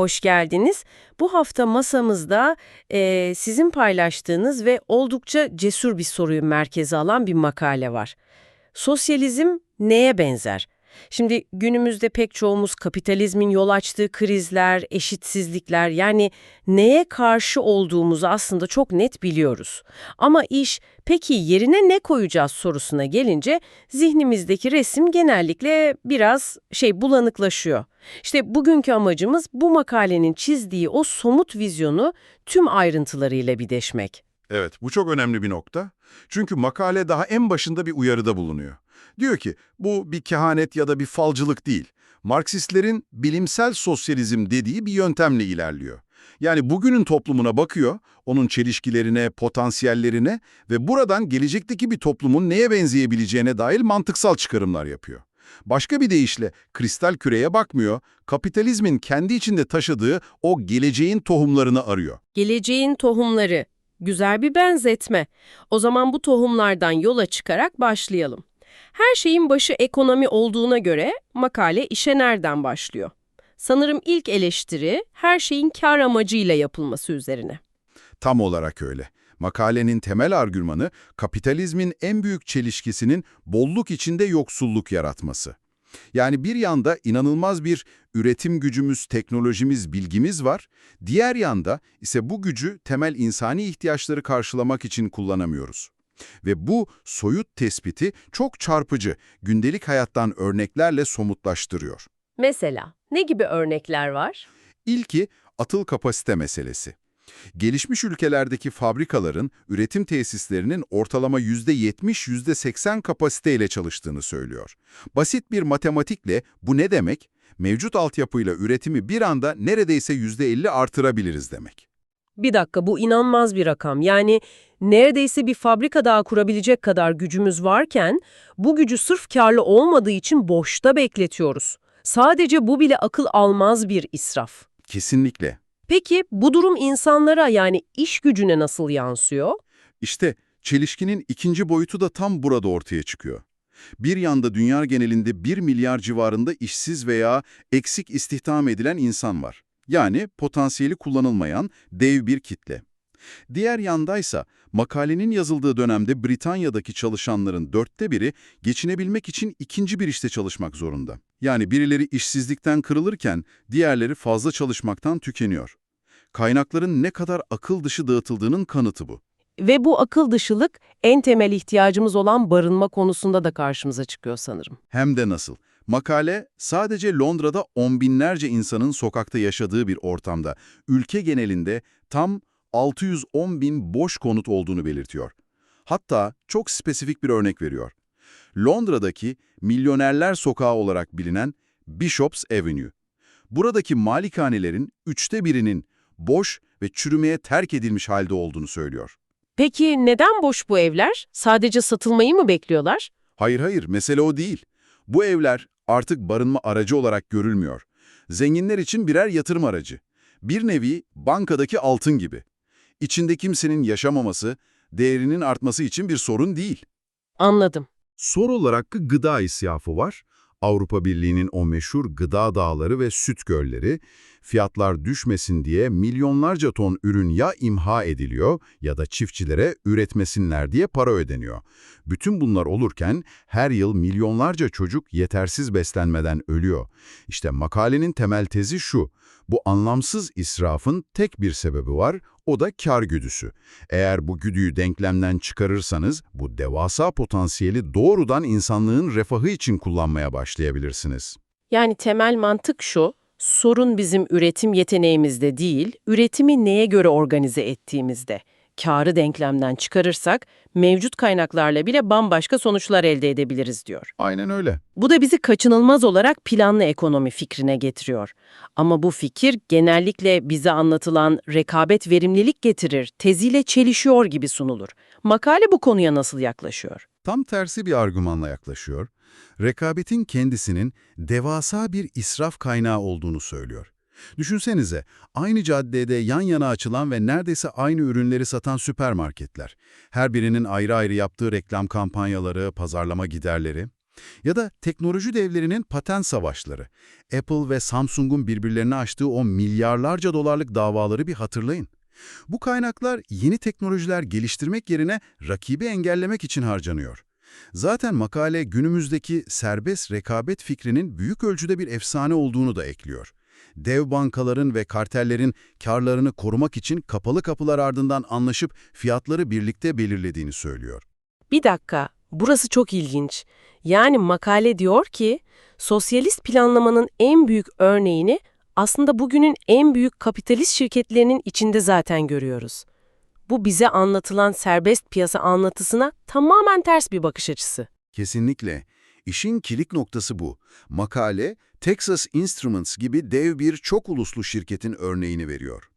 hoş geldiniz. Bu hafta masamızda e, sizin paylaştığınız ve oldukça cesur bir soruyu merkeze alan bir makale var. Sosyalizm neye benzer? Şimdi günümüzde pek çoğumuz kapitalizmin yol açtığı krizler, eşitsizlikler yani neye karşı olduğumuzu aslında çok net biliyoruz. Ama iş peki yerine ne koyacağız sorusuna gelince zihnimizdeki resim genellikle biraz şey bulanıklaşıyor. İşte bugünkü amacımız bu makalenin çizdiği o somut vizyonu tüm ayrıntılarıyla bir deşmek. Evet, bu çok önemli bir nokta. Çünkü makale daha en başında bir uyarıda bulunuyor. Diyor ki, bu bir kehanet ya da bir falcılık değil. Marksistlerin bilimsel sosyalizm dediği bir yöntemle ilerliyor. Yani bugünün toplumuna bakıyor, onun çelişkilerine, potansiyellerine ve buradan gelecekteki bir toplumun neye benzeyebileceğine dair mantıksal çıkarımlar yapıyor. Başka bir deyişle kristal küreye bakmıyor, kapitalizmin kendi içinde taşıdığı o geleceğin tohumlarını arıyor. Geleceğin tohumları. Güzel bir benzetme. O zaman bu tohumlardan yola çıkarak başlayalım. Her şeyin başı ekonomi olduğuna göre makale işe nereden başlıyor? Sanırım ilk eleştiri her şeyin kar amacıyla yapılması üzerine. Tam olarak öyle. Makalenin temel argümanı kapitalizmin en büyük çelişkisinin bolluk içinde yoksulluk yaratması. Yani bir yanda inanılmaz bir üretim gücümüz, teknolojimiz, bilgimiz var. Diğer yanda ise bu gücü temel insani ihtiyaçları karşılamak için kullanamıyoruz. Ve bu soyut tespiti çok çarpıcı, gündelik hayattan örneklerle somutlaştırıyor. Mesela ne gibi örnekler var? İlki atıl kapasite meselesi. Gelişmiş ülkelerdeki fabrikaların, üretim tesislerinin ortalama %70-%80 kapasiteyle çalıştığını söylüyor. Basit bir matematikle bu ne demek? Mevcut altyapıyla üretimi bir anda neredeyse %50 artırabiliriz demek. Bir dakika bu inanmaz bir rakam. Yani neredeyse bir fabrika daha kurabilecek kadar gücümüz varken bu gücü sırf karlı olmadığı için boşta bekletiyoruz. Sadece bu bile akıl almaz bir israf. Kesinlikle. Peki bu durum insanlara yani iş gücüne nasıl yansıyor? İşte çelişkinin ikinci boyutu da tam burada ortaya çıkıyor. Bir yanda dünya genelinde 1 milyar civarında işsiz veya eksik istihdam edilen insan var. Yani potansiyeli kullanılmayan dev bir kitle. Diğer yandaysa makalenin yazıldığı dönemde Britanya'daki çalışanların dörtte biri geçinebilmek için ikinci bir işte çalışmak zorunda. Yani birileri işsizlikten kırılırken diğerleri fazla çalışmaktan tükeniyor. Kaynakların ne kadar akıl dışı dağıtıldığının kanıtı bu. Ve bu akıl dışılık en temel ihtiyacımız olan barınma konusunda da karşımıza çıkıyor sanırım. Hem de nasıl. Makale sadece Londra'da on binlerce insanın sokakta yaşadığı bir ortamda ülke genelinde tam 610 bin boş konut olduğunu belirtiyor. Hatta çok spesifik bir örnek veriyor. Londra'daki Milyonerler Sokağı olarak bilinen Bishop's Avenue. Buradaki malikanelerin üçte birinin boş ve çürümeye terk edilmiş halde olduğunu söylüyor. Peki neden boş bu evler? Sadece satılmayı mı bekliyorlar? Hayır hayır, mesele o değil. Bu evler artık barınma aracı olarak görülmüyor. Zenginler için birer yatırım aracı. Bir nevi bankadaki altın gibi. İçinde kimsenin yaşamaması, değerinin artması için bir sorun değil. Anladım. Sor olarak gıda isyafı var. Avrupa Birliği'nin o meşhur gıda dağları ve süt gölleri, fiyatlar düşmesin diye milyonlarca ton ürün ya imha ediliyor ya da çiftçilere üretmesinler diye para ödeniyor. Bütün bunlar olurken her yıl milyonlarca çocuk yetersiz beslenmeden ölüyor. İşte makalenin temel tezi şu, bu anlamsız israfın tek bir sebebi var, o da kar güdüsü. Eğer bu güdüyü denklemden çıkarırsanız bu devasa potansiyeli doğrudan insanlığın refahı için kullanmaya başlayabilirsiniz. Yani temel mantık şu, sorun bizim üretim yeteneğimizde değil, üretimi neye göre organize ettiğimizde. Karı denklemden çıkarırsak mevcut kaynaklarla bile bambaşka sonuçlar elde edebiliriz diyor. Aynen öyle. Bu da bizi kaçınılmaz olarak planlı ekonomi fikrine getiriyor. Ama bu fikir genellikle bize anlatılan rekabet verimlilik getirir, teziyle çelişiyor gibi sunulur. Makale bu konuya nasıl yaklaşıyor? Tam tersi bir argümanla yaklaşıyor. Rekabetin kendisinin devasa bir israf kaynağı olduğunu söylüyor. Düşünsenize, aynı caddede yan yana açılan ve neredeyse aynı ürünleri satan süpermarketler. Her birinin ayrı ayrı yaptığı reklam kampanyaları, pazarlama giderleri. Ya da teknoloji devlerinin patent savaşları. Apple ve Samsung'un birbirlerine açtığı o milyarlarca dolarlık davaları bir hatırlayın. Bu kaynaklar yeni teknolojiler geliştirmek yerine rakibi engellemek için harcanıyor. Zaten makale günümüzdeki serbest rekabet fikrinin büyük ölçüde bir efsane olduğunu da ekliyor. Dev bankaların ve kartellerin karlarını korumak için kapalı kapılar ardından anlaşıp fiyatları birlikte belirlediğini söylüyor. Bir dakika, burası çok ilginç. Yani makale diyor ki, sosyalist planlamanın en büyük örneğini aslında bugünün en büyük kapitalist şirketlerinin içinde zaten görüyoruz. Bu bize anlatılan serbest piyasa anlatısına tamamen ters bir bakış açısı. Kesinlikle. İşin kilit noktası bu. Makale, Texas Instruments gibi dev bir çok uluslu şirketin örneğini veriyor.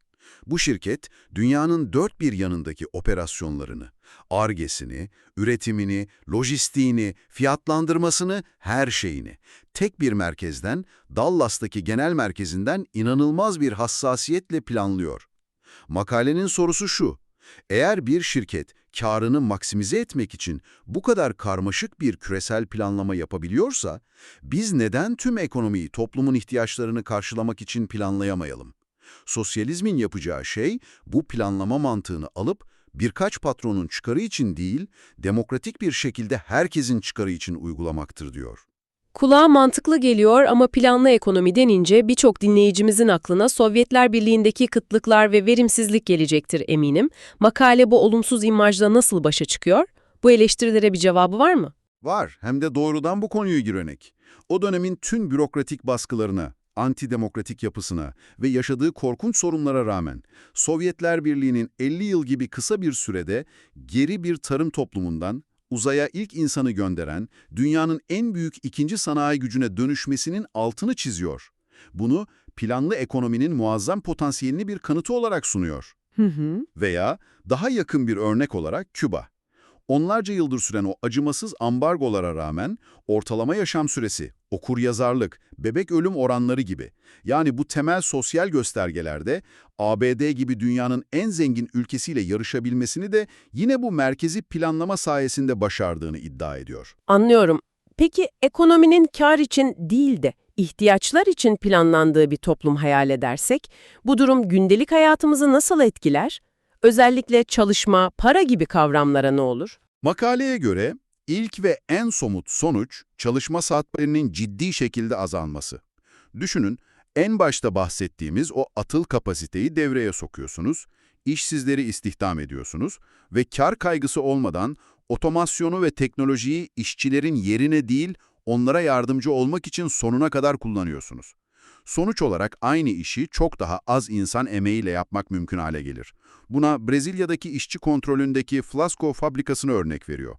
Bu şirket, dünyanın dört bir yanındaki operasyonlarını, argesini, üretimini, lojistiğini, fiyatlandırmasını, her şeyini, tek bir merkezden, Dallas'taki genel merkezinden inanılmaz bir hassasiyetle planlıyor. Makalenin sorusu şu, eğer bir şirket karını maksimize etmek için bu kadar karmaşık bir küresel planlama yapabiliyorsa, biz neden tüm ekonomiyi toplumun ihtiyaçlarını karşılamak için planlayamayalım? Sosyalizmin yapacağı şey bu planlama mantığını alıp birkaç patronun çıkarı için değil, demokratik bir şekilde herkesin çıkarı için uygulamaktır diyor. Kulağa mantıklı geliyor ama planlı ekonomi denince birçok dinleyicimizin aklına Sovyetler Birliği'ndeki kıtlıklar ve verimsizlik gelecektir eminim. Makale bu olumsuz imajla nasıl başa çıkıyor? Bu eleştirilere bir cevabı var mı? Var, hem de doğrudan bu konuyu girenek. O dönemin tüm bürokratik baskılarına, antidemokratik yapısına ve yaşadığı korkunç sorunlara rağmen Sovyetler Birliği'nin 50 yıl gibi kısa bir sürede geri bir tarım toplumundan uzaya ilk insanı gönderen, dünyanın en büyük ikinci sanayi gücüne dönüşmesinin altını çiziyor. Bunu planlı ekonominin muazzam potansiyelini bir kanıtı olarak sunuyor. Hı hı. Veya daha yakın bir örnek olarak Küba. Onlarca yıldır süren o acımasız ambargolara rağmen ortalama yaşam süresi, okuryazarlık, bebek ölüm oranları gibi yani bu temel sosyal göstergelerde ABD gibi dünyanın en zengin ülkesiyle yarışabilmesini de yine bu merkezi planlama sayesinde başardığını iddia ediyor. Anlıyorum. Peki ekonominin kar için değil de ihtiyaçlar için planlandığı bir toplum hayal edersek, bu durum gündelik hayatımızı nasıl etkiler? Özellikle çalışma, para gibi kavramlara ne olur? Makaleye göre ilk ve en somut sonuç çalışma saatlerinin ciddi şekilde azalması. Düşünün, en başta bahsettiğimiz o atıl kapasiteyi devreye sokuyorsunuz, işsizleri istihdam ediyorsunuz ve kar kaygısı olmadan otomasyonu ve teknolojiyi işçilerin yerine değil, onlara yardımcı olmak için sonuna kadar kullanıyorsunuz. Sonuç olarak aynı işi çok daha az insan emeğiyle yapmak mümkün hale gelir. Buna Brezilya'daki işçi kontrolündeki Flasco fabrikasını örnek veriyor.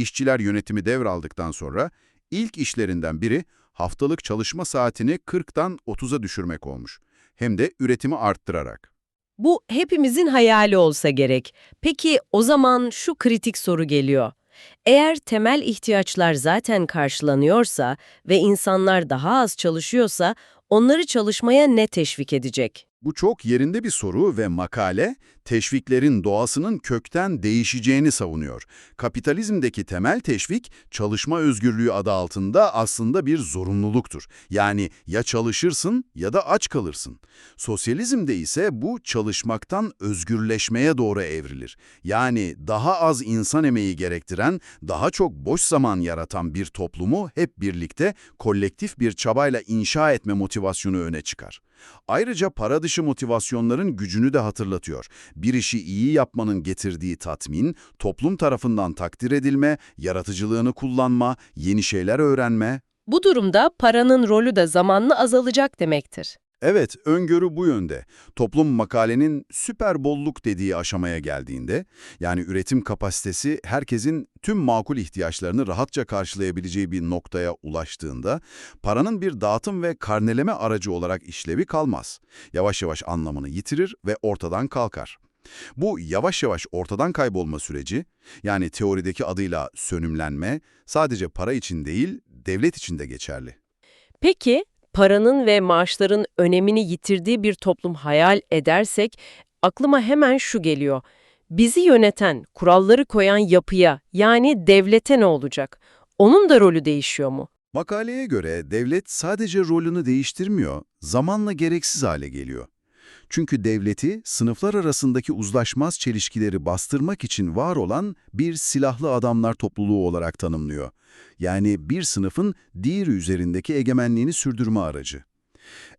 İşçiler yönetimi devraldıktan sonra ilk işlerinden biri haftalık çalışma saatini 40'tan 30'a düşürmek olmuş. Hem de üretimi arttırarak. Bu hepimizin hayali olsa gerek. Peki o zaman şu kritik soru geliyor. Eğer temel ihtiyaçlar zaten karşılanıyorsa ve insanlar daha az çalışıyorsa onları çalışmaya ne teşvik edecek? Bu çok yerinde bir soru ve makale, teşviklerin doğasının kökten değişeceğini savunuyor. Kapitalizmdeki temel teşvik, çalışma özgürlüğü adı altında aslında bir zorunluluktur. Yani ya çalışırsın ya da aç kalırsın. Sosyalizmde ise bu çalışmaktan özgürleşmeye doğru evrilir. Yani daha az insan emeği gerektiren, daha çok boş zaman yaratan bir toplumu hep birlikte kolektif bir çabayla inşa etme motivasyonu öne çıkar. Ayrıca para dışı motivasyonların gücünü de hatırlatıyor. Bir işi iyi yapmanın getirdiği tatmin, toplum tarafından takdir edilme, yaratıcılığını kullanma, yeni şeyler öğrenme. Bu durumda paranın rolü de zamanla azalacak demektir. Evet, öngörü bu yönde. Toplum makalenin süper bolluk dediği aşamaya geldiğinde, yani üretim kapasitesi herkesin tüm makul ihtiyaçlarını rahatça karşılayabileceği bir noktaya ulaştığında, paranın bir dağıtım ve karneleme aracı olarak işlevi kalmaz. Yavaş yavaş anlamını yitirir ve ortadan kalkar. Bu yavaş yavaş ortadan kaybolma süreci, yani teorideki adıyla sönümlenme, sadece para için değil, devlet için de geçerli. Peki, paranın ve maaşların önemini yitirdiği bir toplum hayal edersek, aklıma hemen şu geliyor. Bizi yöneten, kuralları koyan yapıya, yani devlete ne olacak? Onun da rolü değişiyor mu? Makaleye göre devlet sadece rolünü değiştirmiyor, zamanla gereksiz hale geliyor. Çünkü devleti sınıflar arasındaki uzlaşmaz çelişkileri bastırmak için var olan bir silahlı adamlar topluluğu olarak tanımlıyor. Yani bir sınıfın diğeri üzerindeki egemenliğini sürdürme aracı.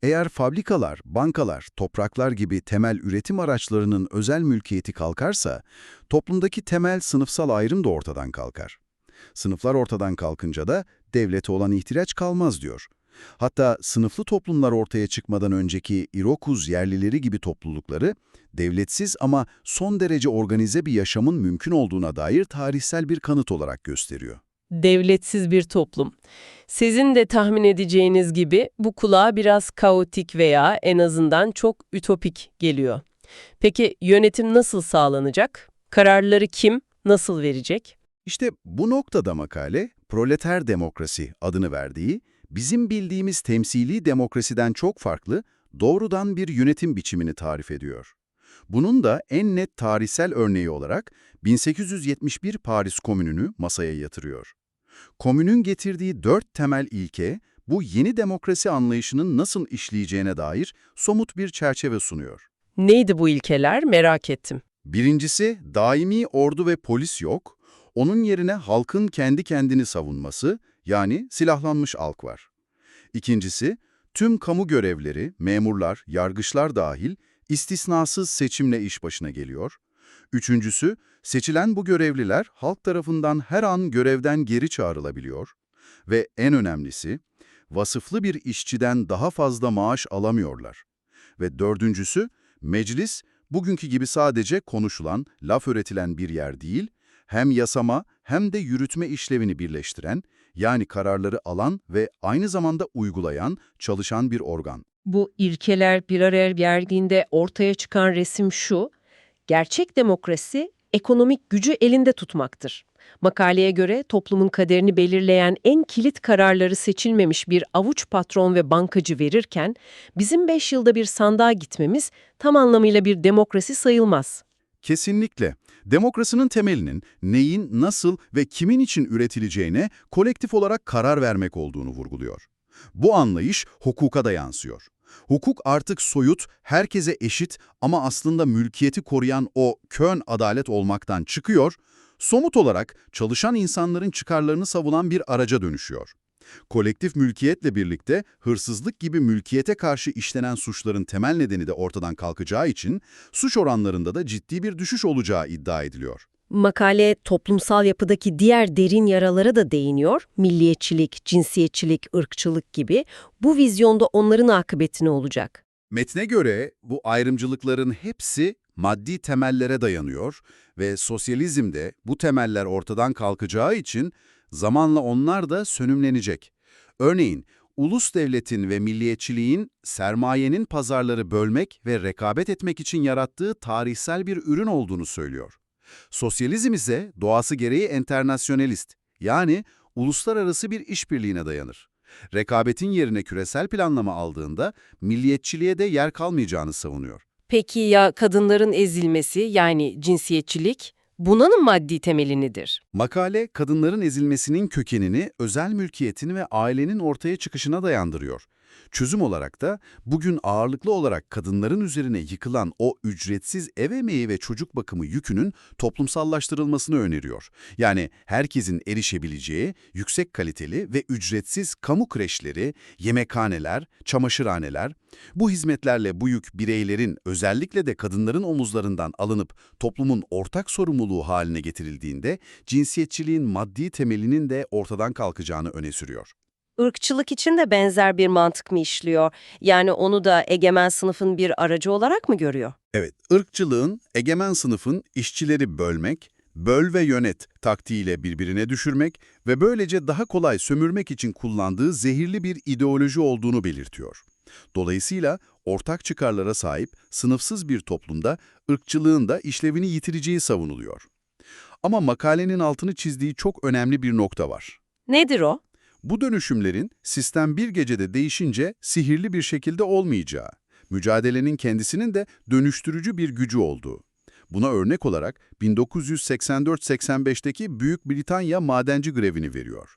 Eğer fabrikalar, bankalar, topraklar gibi temel üretim araçlarının özel mülkiyeti kalkarsa, toplumdaki temel sınıfsal ayrım da ortadan kalkar. Sınıflar ortadan kalkınca da devlete olan ihtiyaç kalmaz diyor. Hatta sınıflı toplumlar ortaya çıkmadan önceki Irokuz yerlileri gibi toplulukları, devletsiz ama son derece organize bir yaşamın mümkün olduğuna dair tarihsel bir kanıt olarak gösteriyor. Devletsiz bir toplum. Sizin de tahmin edeceğiniz gibi bu kulağa biraz kaotik veya en azından çok ütopik geliyor. Peki yönetim nasıl sağlanacak? Kararları kim, nasıl verecek? İşte bu noktada makale, proleter demokrasi adını verdiği, bizim bildiğimiz temsili demokrasiden çok farklı, doğrudan bir yönetim biçimini tarif ediyor. Bunun da en net tarihsel örneği olarak 1871 Paris Komünü'nü masaya yatırıyor. Komünün getirdiği dört temel ilke, bu yeni demokrasi anlayışının nasıl işleyeceğine dair somut bir çerçeve sunuyor. Neydi bu ilkeler merak ettim. Birincisi, daimi ordu ve polis yok, onun yerine halkın kendi kendini savunması, yani silahlanmış halk var. İkincisi, tüm kamu görevleri, memurlar, yargıçlar dahil istisnasız seçimle iş başına geliyor. Üçüncüsü, seçilen bu görevliler halk tarafından her an görevden geri çağrılabiliyor. Ve en önemlisi, vasıflı bir işçiden daha fazla maaş alamıyorlar. Ve dördüncüsü, meclis bugünkü gibi sadece konuşulan, laf öğretilen bir yer değil, hem yasama hem de yürütme işlevini birleştiren, yani kararları alan ve aynı zamanda uygulayan, çalışan bir organ. Bu ilkeler bir araya geldiğinde ortaya çıkan resim şu, gerçek demokrasi ekonomik gücü elinde tutmaktır. Makaleye göre toplumun kaderini belirleyen en kilit kararları seçilmemiş bir avuç patron ve bankacı verirken, bizim 5 yılda bir sandığa gitmemiz tam anlamıyla bir demokrasi sayılmaz. Kesinlikle. Demokrasinin temelinin neyin, nasıl ve kimin için üretileceğine kolektif olarak karar vermek olduğunu vurguluyor. Bu anlayış hukuka da yansıyor. Hukuk artık soyut, herkese eşit ama aslında mülkiyeti koruyan o kön adalet olmaktan çıkıyor, somut olarak çalışan insanların çıkarlarını savunan bir araca dönüşüyor. Kolektif mülkiyetle birlikte hırsızlık gibi mülkiyete karşı işlenen suçların temel nedeni de ortadan kalkacağı için suç oranlarında da ciddi bir düşüş olacağı iddia ediliyor. Makale toplumsal yapıdaki diğer derin yaralara da değiniyor. Milliyetçilik, cinsiyetçilik, ırkçılık gibi. Bu vizyonda onların akıbeti ne olacak? Metne göre bu ayrımcılıkların hepsi maddi temellere dayanıyor ve sosyalizmde bu temeller ortadan kalkacağı için zamanla onlar da sönümlenecek. Örneğin, ulus devletin ve milliyetçiliğin sermayenin pazarları bölmek ve rekabet etmek için yarattığı tarihsel bir ürün olduğunu söylüyor. Sosyalizm ise doğası gereği enternasyonalist, yani uluslararası bir işbirliğine dayanır. Rekabetin yerine küresel planlama aldığında milliyetçiliğe de yer kalmayacağını savunuyor. Peki ya kadınların ezilmesi yani cinsiyetçilik? Bunun maddi temeli nedir? Makale, kadınların ezilmesinin kökenini özel mülkiyetin ve ailenin ortaya çıkışına dayandırıyor. Çözüm olarak da bugün ağırlıklı olarak kadınların üzerine yıkılan o ücretsiz ev emeği ve çocuk bakımı yükünün toplumsallaştırılmasını öneriyor. Yani herkesin erişebileceği yüksek kaliteli ve ücretsiz kamu kreşleri, yemekhaneler, çamaşırhaneler, bu hizmetlerle bu yük bireylerin özellikle de kadınların omuzlarından alınıp toplumun ortak sorumluluğu haline getirildiğinde cinsiyetçiliğin maddi temelinin de ortadan kalkacağını öne sürüyor. Irkçılık için de benzer bir mantık mı işliyor? Yani onu da egemen sınıfın bir aracı olarak mı görüyor? Evet, ırkçılığın egemen sınıfın işçileri bölmek, böl ve yönet taktiğiyle birbirine düşürmek ve böylece daha kolay sömürmek için kullandığı zehirli bir ideoloji olduğunu belirtiyor. Dolayısıyla ortak çıkarlara sahip sınıfsız bir toplumda ırkçılığın da işlevini yitireceği savunuluyor. Ama makalenin altını çizdiği çok önemli bir nokta var. Nedir o? Bu dönüşümlerin sistem bir gecede değişince sihirli bir şekilde olmayacağı, mücadelenin kendisinin de dönüştürücü bir gücü olduğu. Buna örnek olarak 1984-85'teki Büyük Britanya madenci grevini veriyor.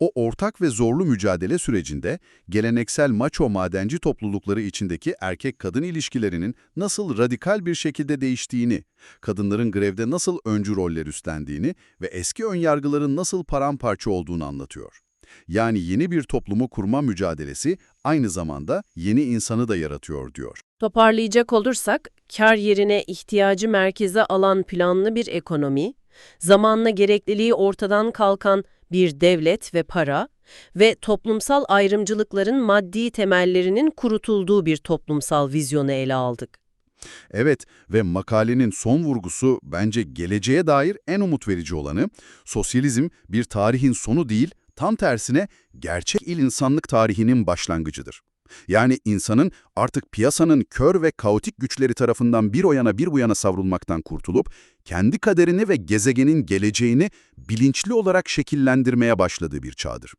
O ortak ve zorlu mücadele sürecinde geleneksel maço madenci toplulukları içindeki erkek-kadın ilişkilerinin nasıl radikal bir şekilde değiştiğini, kadınların grevde nasıl öncü roller üstlendiğini ve eski önyargıların nasıl paramparça olduğunu anlatıyor. Yani yeni bir toplumu kurma mücadelesi aynı zamanda yeni insanı da yaratıyor diyor. Toparlayacak olursak, kar yerine ihtiyacı merkeze alan planlı bir ekonomi, zamanla gerekliliği ortadan kalkan bir devlet ve para ve toplumsal ayrımcılıkların maddi temellerinin kurutulduğu bir toplumsal vizyonu ele aldık. Evet ve makalenin son vurgusu bence geleceğe dair en umut verici olanı, sosyalizm bir tarihin sonu değil, tam tersine gerçek il insanlık tarihinin başlangıcıdır. Yani insanın artık piyasanın kör ve kaotik güçleri tarafından bir o yana bir bu yana savrulmaktan kurtulup, kendi kaderini ve gezegenin geleceğini bilinçli olarak şekillendirmeye başladığı bir çağdır.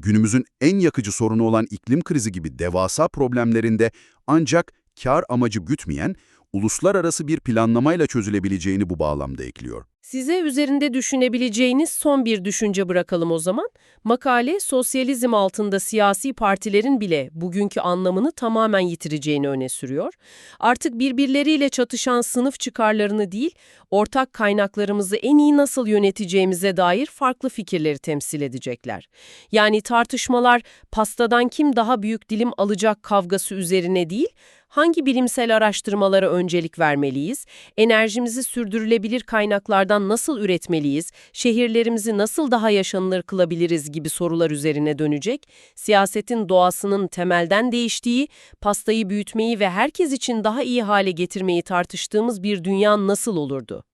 Günümüzün en yakıcı sorunu olan iklim krizi gibi devasa problemlerinde ancak kar amacı gütmeyen, uluslararası bir planlamayla çözülebileceğini bu bağlamda ekliyor. Size üzerinde düşünebileceğiniz son bir düşünce bırakalım o zaman. Makale, sosyalizm altında siyasi partilerin bile bugünkü anlamını tamamen yitireceğini öne sürüyor. Artık birbirleriyle çatışan sınıf çıkarlarını değil, ortak kaynaklarımızı en iyi nasıl yöneteceğimize dair farklı fikirleri temsil edecekler. Yani tartışmalar pastadan kim daha büyük dilim alacak kavgası üzerine değil, hangi bilimsel araştırmalara öncelik vermeliyiz, enerjimizi sürdürülebilir kaynaklardan nasıl üretmeliyiz, şehirlerimizi nasıl daha yaşanılır kılabiliriz gibi sorular üzerine dönecek, siyasetin doğasının temelden değiştiği, pastayı büyütmeyi ve herkes için daha iyi hale getirmeyi tartıştığımız bir dünya nasıl olurdu?